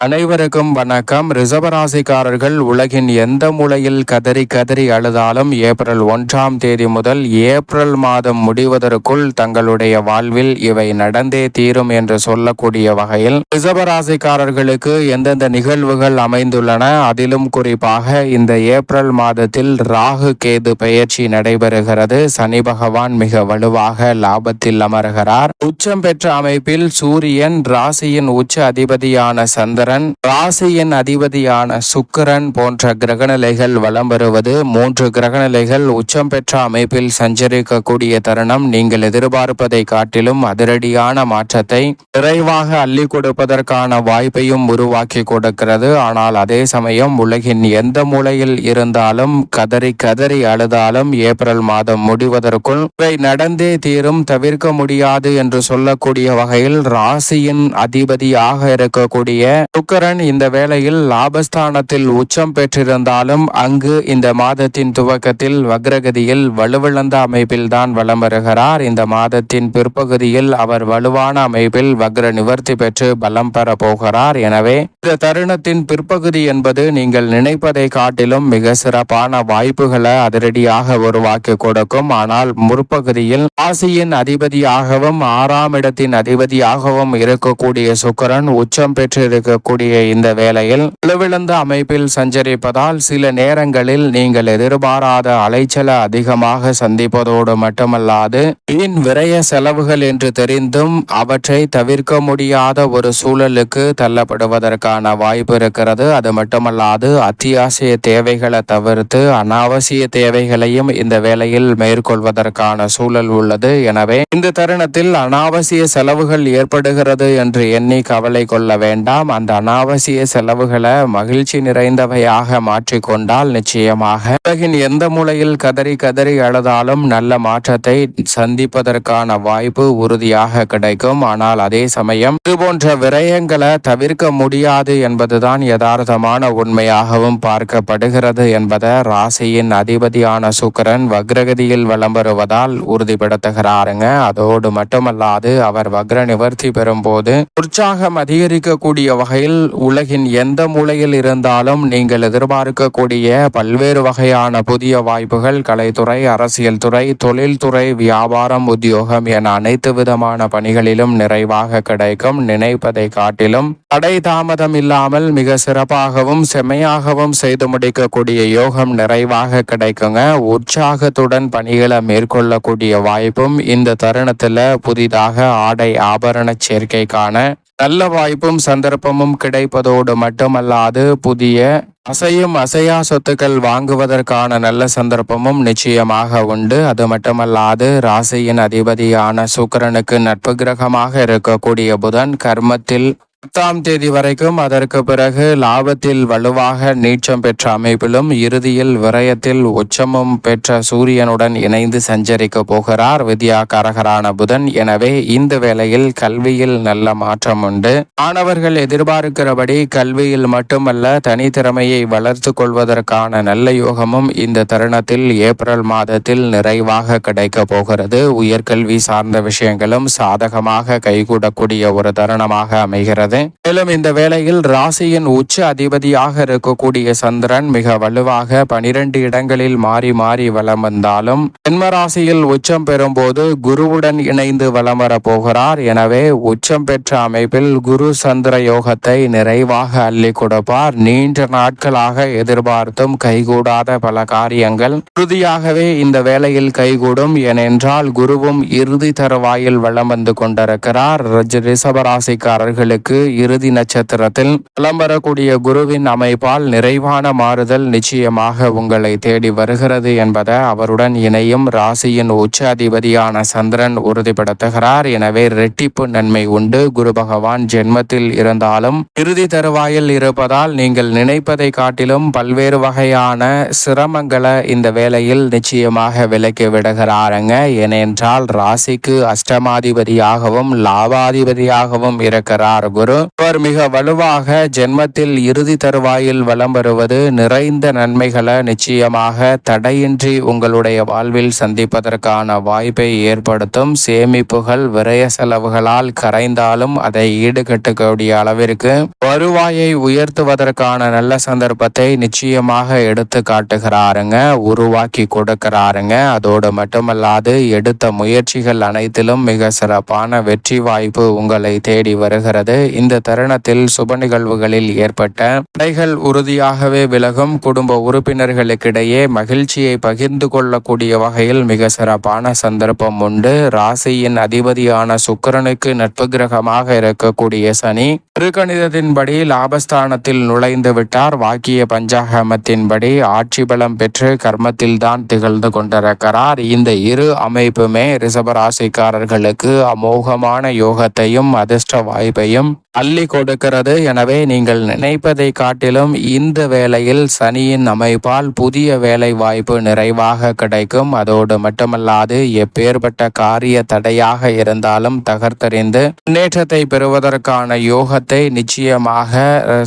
அனைவருக்கும் வணக்கம். ரிசவராசிக்காரர்கள் உலகின் எந்த மூலையில் கதறி கதறி அழுதாலும் ஏப்ரல் ஒன்றாம் தேதி முதல் ஏப்ரல் மாதம் முடிவதற்குள் தங்களுடைய வாழ்வில் இவை நடந்தே தீரும் என்று சொல்லக்கூடிய வகையில் ரிசவராசிக்காரர்களுக்கு எந்தெந்த நிகழ்வுகள் அமைந்துள்ளன அதிலும் குறிப்பாக இந்த ஏப்ரல் மாதத்தில் ராகு கேது பெயர்ச்சி நடைபெறுகிறது. சனி பகவான் மிக வலுவாக லாபத்தில் அமர்கிறார். உச்சம் பெற்ற அமைப்பில் சூரியன் ராசியின் உச்ச அதிபதியான சந்திரன் ராசியின் அதிபதியான சுக்கிரன் போன்ற கிரகநிலைகள் வலம் வருவது மூன்று கிரகநிலைகள் உச்சம் பெற்ற அமைப்பில் சஞ்சரிக்கக்கூடிய தருணம். நீங்கள் எதிர்பார்ப்பதை காட்டிலும் அதிரடியான மாற்றத்தை விரைவாக அள்ளி கொடுப்பதற்கான வாய்ப்பையும் உருவாக்கி கொடுக்கிறது. ஆனால் அதே சமயம் உலகின் எந்த மூலையில் இருந்தாலும் கதறி கதறி அழுதாலும் ஏப்ரல் மாதம் முடிவதற்குள் இவை நடந்தே தீரும் தவிர்க்க முடியாது என்று சொல்லக்கூடிய வகையில் ராசியின் அதிபதியாக இருக்கக்கூடிய சுக்கரன் இந்த வேளையில் லாபஸ்தானத்தில் உச்சம் பெற்றிருந்தாலும் அங்கு இந்த மாதத்தின் துவக்கத்தில் வக்ரகதியில் வலுவிழந்த அமைப்பில் தான் வலம் வருகிறார். இந்த மாதத்தின் பிற்பகுதியில் அவர் வலுவான அமைப்பில் வக்ர நிவர்த்தி பெற்று பலம் பெற போகிறார். எனவே இந்த தருணத்தின் பிற்பகுதி என்பது நீங்கள் நினைப்பதை காட்டிலும் மிக சிறப்பான வாய்ப்புகளை அதிரடியாக உருவாக்கி கொடுக்கும். ஆனால் முற்பகுதியில் ராசியின் அதிபதியாகவும் ஆறாம் இடத்தின் அதிபதியாகவும் இருக்கக்கூடிய சுக்கரன் உச்சம் பெற்றிருக்க இருக்கக்கூடிய இந்த வேளையில் வலுவிழந்த அமைப்பில் சஞ்சரிப்பதால் சில நேரங்களில் நீங்கள் எதிர்பாராத அலைச்சல அதிகமாக சந்திப்பதோடு மட்டுமல்லாது வீண் விரய செலவுகள் என்று தெரிந்தும் அவற்றை தவிர்க்க முடியாத ஒரு சூழலுக்கு தள்ளப்படுவதற்கான வாய்ப்பு இருக்கிறது. அது மட்டுமல்லாது அத்தியாவசிய தேவைகளை தவிர்த்து அனாவசிய தேவைகளையும் இந்த வேளையில் மேற்கொள்வதற்கான சூழல் உள்ளது. எனவே இந்த தருணத்தில் அனாவசிய செலவுகள் ஏற்படுகிறது என்று எண்ணி கவலை கொள்ள வேண்டாம். அந்த அனாவசிய செலவுகளை மகிழ்ச்சி நிறைந்தவையாக மாற்றிக்கொண்டால் நிச்சயமாக உலகின் எந்த மூலையில் கதறி கதறி அழுதாலும் நல்ல மாற்றத்தை சந்திப்பதற்கான வாய்ப்பு உறுதியாக கிடைக்கும். ஆனால் அதே சமயம் இதுபோன்ற விரயங்களை தவிர்க்க முடியாது என்பதுதான் யதார்த்தமான உண்மையாகவும் பார்க்கப்படுகிறது என்பதை ராசியின் அதிபதியான சுக்கிரன் வக்ரகதியில் வளம் வருவதால் உறுதிப்படுத்துகிறாருங்க. அதோடு மட்டுமல்லாது அவர் வக்ர நிவர்த்தி பெறும்போது உற்சாகம் அதிகரிக்கக்கூடிய வகையில் உலகின் எந்த மூலையில் இருந்தாலும் நீங்கள் எதிர்பார்க்கக்கூடிய பல்வேறு வகையான புதிய வாய்ப்புகள் கலைத்துறை அரசியல் துறை தொழில்துறை வியாபாரம் உத்தியோகம் என அனைத்து விதமான பணிகளிலும் நிறைவாக கிடைக்கும் நினைப்பதை காட்டிலும். தடை தாமதம் இல்லாமல் மிக சிறப்பாகவும் செம்மையாகவும் செய்து முடிக்கக்கூடிய யோகம் நிறைவாக கிடைக்குங்க. உற்சாகத்துடன் பணிகளை மேற்கொள்ளக்கூடிய வாய்ப்பும் இந்த தருணத்தில் புதிதாக ஆடை ஆபரண சேர்க்கைக்கான நல்ல வாய்ப்பும் சந்தர்ப்பமும் கிடைப்பதோடு மட்டுமல்லாது புதிய அசையும் அசையா சொத்துக்கள் வாங்குவதற்கான நல்ல சந்தர்ப்பமும் நிச்சயமாக உண்டு. அது மட்டுமல்லாது ராசியின் அதிபதியான சுக்கிரனுக்கு நட்பு கிரகமாக இருக்கக்கூடிய புதன் கர்மத்தில் பத்தாம் தேதி வரைக்கும் அதற்கு பிறகு லாபத்தில் வலுவாக நீச்சம் பெற்ற அமைப்பிலும் இறுதியில் விரயத்தில் உச்சமும் பெற்ற சூரியனுடன் இணைந்து சஞ்சரிக்க போகிறார் வித்யாகாரகரான புதன். எனவே இந்த வேளையில் கல்வியில் நல்ல மாற்றம் உண்டு. மாணவர்கள் எதிர்பார்க்கிறபடி கல்வியில் மட்டுமல்ல தனித்திறமையை வளர்த்து கொள்வதற்கான நல்ல யோகமும் இந்த தருணத்தில் ஏப்ரல் மாதத்தில் நிறைவாக கிடைக்க போகிறது. உயர்கல்வி சார்ந்த விஷயங்களும் சாதகமாக கைகூடக்கூடிய ஒரு தருணமாக அமைகிறது. மேலும் இந்த வேளையில் ராசியின் உச்ச அதிபதியாக இருக்கக்கூடிய சந்திரன் மிக வலுவாக பனிரெண்டு இடங்களில் மாறி மாறி வலம் வந்தாலும் ஜென்ம ராசியில் உச்சம் பெறும்போது குருவுடன் இணைந்து வலம் வர போகிறார் எனவே உச்சம் பெற்ற அமைப்பில் குரு சந்திர யோகத்தை நிறைவாக அள்ளி கொடுப்பார். நீண்ட நாட்களாக எதிர்பார்த்தும் கைகூடாத பல காரியங்கள். உறுதியாகவே இந்த வேளையில் கைகூடும். ஏனென்றால் குருவும் இறுதி தருவாயில் வலம் வந்து கொண்டிருக்கிறார். ரிஷபராசிக்காரர்களுக்கு இறுதி நட்சத்திரத்தில் வலம் வரக்கூடிய குருவின் அமைப்பால் நிறைவான மாறுதல் நிச்சயமாக உங்களை தேடி வருகிறது என்பதை அவருடன் இணையும் ராசியின் உச்ச அதிபதியான சந்திரன் உறுதிப்படுத்துகிறார். எனவே ரெட்டிப்பு நன்மை உண்டு. குரு பகவான் ஜென்மத்தில் இருந்தாலும் இறுதி தருவாயில் இருப்பதால் நீங்கள் நினைப்பதை காட்டிலும் பல்வேறு வகையான சிரமங்களை இந்த வேளையில் நிச்சயமாக விலக்கி விடுகிறாருங்க. ஏனென்றால் ராசிக்கு அஷ்டமாதிபதியாகவும் லாபாதிபதியாகவும் இருக்கிறார் குரு. குரு அவர் மிக வலுவாக ஜென்மத்தில் இறுதி தருவாயில் வலம் வருவது நிறைந்த நன்மைகளை நிச்சயமாக தடையின்றி உங்களுடைய வாழ்வில் சந்திப்பதற்கான வாய்ப்பை ஏற்படுத்தும். சேமிப்புகள் விரய செலவுகளால் கரைந்தாலும் அதை ஈடுகட்டக்கூடிய அளவிற்கு வருவாயை உயர்த்துவதற்கான நல்ல சந்தர்ப்பத்தை நிச்சயமாக எடுத்து காட்டுகிறாருங்க உருவாக்கி கொடுக்கிறாருங்க. அதோடு மட்டுமல்லாது எடுத்த முயற்சிகள் அனைத்திலும் மிக சிறப்பான வெற்றி வாய்ப்பு உங்களை தேடி வருகிறது. இந்த தருணத்தில் சுப நிகழ்வுகளில் ஏற்பட்ட தடைகள் உறுதியாகவே விலகும் குடும்ப உறுப்பினர்களுக்கிடையே மகிழ்ச்சியை பகிர்ந்து கொள்ளக்கூடிய வகையில் மிக சிறப்பான சந்தர்ப்பம் உண்டு. ராசியின் அதிபதியான சுக்கரனுக்கு நட்பு கிரகமாக இருக்கக்கூடிய சனி திருக்கணிதத்தின்படி லாபஸ்தானத்தில் நுழைந்து விட்டார். வாக்கிய பஞ்சாகமத்தின்படி ஆட்சி பலம் பெற்று கர்மத்தில் தான் திகழ்ந்து கொண்டிருக்கிறார். இந்த இரு அமைப்புமே ரிசபராசிக்காரர்களுக்கு அமோகமான யோகத்தையும் அதிர்ஷ்ட வாய்ப்பையும் அள்ளி கொடுக்கிறது. எனவே நீங்கள் நினைப்பதை காட்டிலும் இந்த வேளையில் சனியின் அமைப்பால் புதிய வேலை வாய்ப்பு நிறைவாக கிடைக்கும். அதோடு மட்டுமல்லாது எப்பேற்பட்ட காரிய தடையாக இருந்தாலும் தகர்த்தறிந்து முன்னேற்றத்தை பெறுவதற்கான யோகத்தை நிச்சயமாக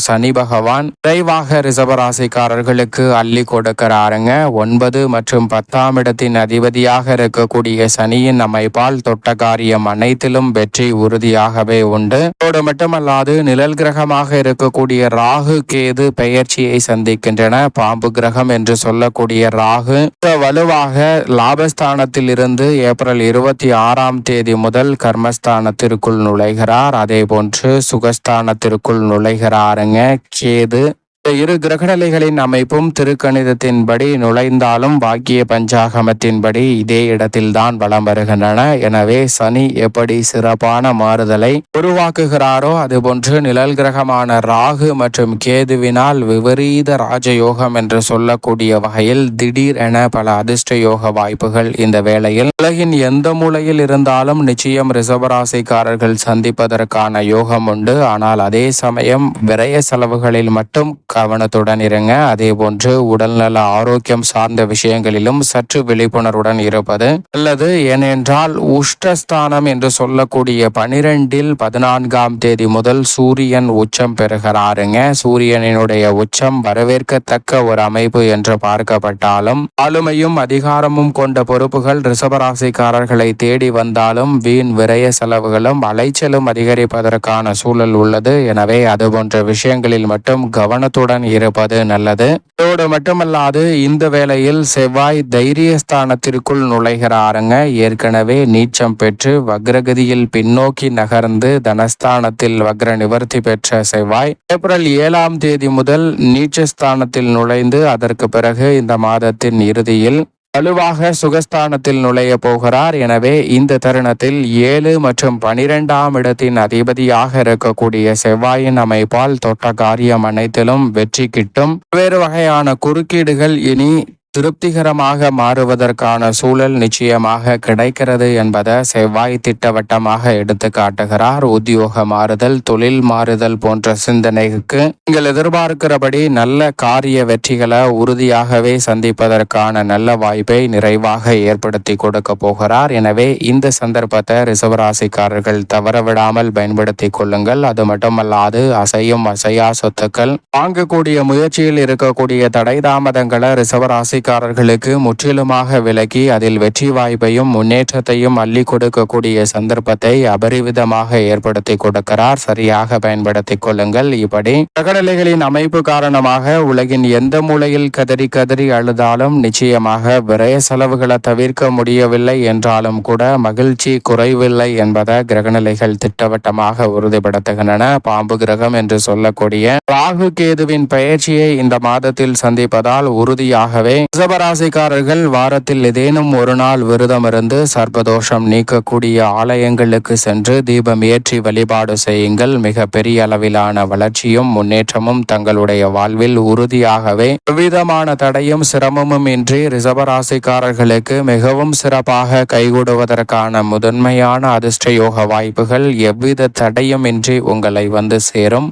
சனி பகவான் விரைவாக ரிசபராசிக்காரர்களுக்கு அள்ளி கொடுக்கிறாருங்க. ஒன்பது மற்றும் பத்தாம் இடத்தின் அதிபதியாக இருக்கக்கூடிய சனியின் அமைப்பால் தொட்ட காரியம் அனைத்திலும் வெற்றி உறுதியாகவே உண்டு. அதோடு மட்டும் மட்டுமல்லாது நிழல் கிரகமாக இருக்கக்கூடிய ராகு கேது பெயர்ச்சியை சந்திக்கின்றன. பாம்பு கிரகம் என்று சொல்லக்கூடிய ராகு வலுவாக லாபஸ்தானத்தில் இருந்து ஏப்ரல் இருபத்தி ஆறாம் தேதி முதல் கர்மஸ்தானத்திற்குள் நுழைகிறார். அதே போன்று சுகஸ்தானத்திற்குள் நுழைகிறாருங்க. கேது இரு கிரகநிலைகளின் அமைப்பும் திருக்கணிதத்தின்படி நுழைந்தாலும் பாக்கிய பஞ்சாகமத்தின்படி இதே இடத்தில்தான் வளம் வருகின்றன. எனவே சனி எப்படி சிறப்பான மாறுதலை உருவாக்குகிறாரோ அதுபோன்று நிழல் கிரகமான ராகு மற்றும் கேதுவினால் விபரீத ராஜயோகம் என்று சொல்லக்கூடிய வகையில் திடீர் என பல அதிர்ஷ்ட யோக வாய்ப்புகள் இந்த வேளையில். உலகின் எந்த மூலையில் இருந்தாலும் நிச்சயம் ரிசர்வராசிக்காரர்கள் சந்திப்பதற்கான யோகம் உண்டு. ஆனால் அதே சமயம் விரய செலவுகளில் மட்டும் கவனத்துடன் இருங்க. அதே போன்று உடல்நல ஆரோக்கியம் சார்ந்த விஷயங்களிலும் சற்று விழிப்புணர்வுடன் இருப்பது அல்லது ஏனென்றால் உஷ்டஸ்தானம் என்று சொல்லக்கூடிய பனிரெண்டில் பதினான்காம் தேதி முதல் சூரியன் உச்சம் பெறுகிறாருங்க. சூரியனினுடைய உச்சம் வரவேற்கத்தக்க ஒரு அமைப்பு என்று பார்க்கப்பட்டாலும் ஆளுமையும் அதிகாரமும் கொண்ட பொறுப்புகள் ரிசபராசிக்காரர்களை தேடி வந்தாலும் வீண் விரய செலவுகளும் அலைச்சலும் அதிகரிப்பதற்கான சூழல் உள்ளது. எனவே அது போன்ற விஷயங்களில் மட்டும் கவனத்துடன் மனசுடன் இருப்பது நல்லது. இதோடு மட்டுமல்லாது இந்த வேளையில் செவ்வாய் தைரியஸ்தானத்திற்குள் நுழைகிறாருங்க. ஏற்கனவே நீச்சம் பெற்று வக்ரகதியில் பின்னோக்கி நகர்ந்து தனஸ்தானத்தில் வக்ர நிவர்த்தி பெற்ற செவ்வாய் ஏப்ரல் ஏழாம் தேதி முதல் நீச்சஸ்தானத்தில் நுழைந்து அதற்கு பிறகு இந்த மாதத்தின் இறுதியில் வலுவாக சுகஸ்தானத்தில் நுழைய போகிறார். எனவே இந்த தருணத்தில் ஏழு மற்றும் பனிரெண்டாம் இடத்தின் அதிபதியாக இருக்கக்கூடிய செவ்வாயின் அமைப்பால் தொட்ட காரியம் அனைத்திலும் வெற்றி கிட்டும். வேறு வகையான குறுக்கீடுகள் இனி திருப்திகரமாக மாறுவதற்கான சூழல் நிச்சயமாக கிடைக்கிறது என்பதை செவ்வாய் திட்டவட்டமாக எடுத்து காட்டுகிறார். உத்தியோக மாறுதல் தொழில் மாறுதல் போன்ற சிந்தனைக்கு நீங்கள் எதிர்பார்க்கிறபடி நல்ல காரிய வெற்றிகளை உறுதியாகவே சந்திப்பதற்கான நல்ல வாய்ப்பை நிறைவாக ஏற்படுத்தி கொடுக்க போகிறார். எனவே இந்த சந்தர்ப்பத்தை ரிசவராசிக்காரர்கள் தவறவிடாமல் பயன்படுத்தி கொள்ளுங்கள். அது மட்டுமல்லாது அசையும் அசையா சொத்துக்கள் வாங்கக்கூடிய முயற்சியில் இருக்கக்கூடிய தடை தாமதங்களை ரிசவராசி ராசிக்காரர்களுக்கு முற்றிலுமாக விலகி அதில் வெற்றி வாய்ப்பையும் முன்னேற்றத்தையும் அள்ளி கொடுக்கக்கூடிய சந்தர்ப்பத்தை அபரிவிதமாக ஏற்படுத்தி கொடுக்கிறார். சரியாக பயன்படுத்திக் கொள்ளுங்கள். இப்படி பிரகடலைகளின் அமைப்பு காரணமாக உலகின் எந்த மூலையில் கதறி கதறி அழுதாலும் நிச்சயமாக விரய செலவுகளை தவிர்க்க முடியவில்லை என்றாலும் கூட மகிழ்ச்சி குறைவில்லை என்பதை கிரகநிலைகள் திட்டவட்டமாக உறுதிப்படுத்துகின்றன. பாம்பு கிரகம் என்று சொல்லக்கூடிய ராகு கேதுவின் பயிற்சியை இந்த மாதத்தில் சந்திப்பதால் உறுதியாகவே ரிசபராசிக்காரர்கள் வாரத்தில் ஏதேனும் ஒரு நாள் விரதம் இருந்து சர்ப்பதோஷம் நீக்கக்கூடிய ஆலயங்களுக்கு சென்று தீபம் ஏற்றி வழிபாடு செய்யுங்கள். மிக பெரிய அளவிலான வளர்ச்சியும் முன்னேற்றமும் தங்களுடைய வாழ்வில் உறுதியாகவே எவ்விதமான தடையும் சிரமமும் இன்றி ரிசபராசிக்காரர்களுக்கு மிகவும் சிறப்பாக கைகூடுவதற்கான முதன்மையான அதிர்ஷ்ட யோக வாய்ப்புகள் எவ்வித தடையும் இன்றி உங்களை வந்து சேரும்.